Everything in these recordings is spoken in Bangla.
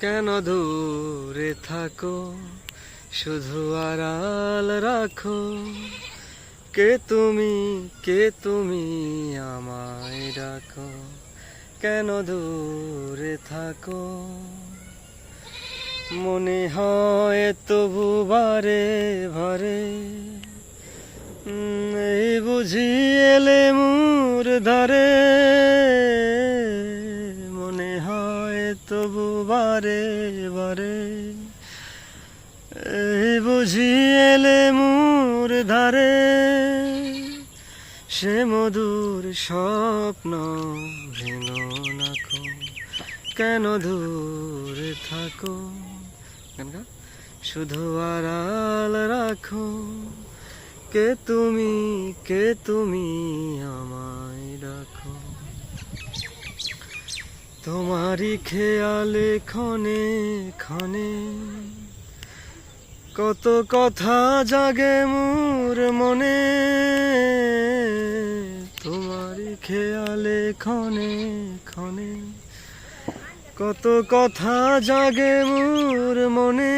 কেন দূরে থাকো? শুধু আড়াল রাখো। কে তুমি কে তুমি আমায় ডাকো? কেন দূরে থাকো? মনে হয় তবু বারে ভরে এই বুঝি এলে মুর ধারে। তবু বারে বারে। এই বুঝি এলে মুর ধারে। সে মধুর স্বপ্ন ভেঙো নাকো, কেন দূরে থাকো? শুধু আড়াল রাখো। কে তুমি কে তুমি আমায় রাখো তোমারই খেয়ালে ক্ষণে ক্ষণে কত কথা জাগে মোর মনে। তোমারই খেয়ালে ক্ষণে ক্ষণে কত কথা জাগে মোর মনে।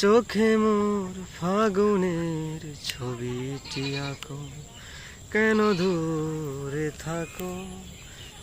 চোখে মোর ফাগুনের ছবিটি আঁকো, কেন দূরে থাকো?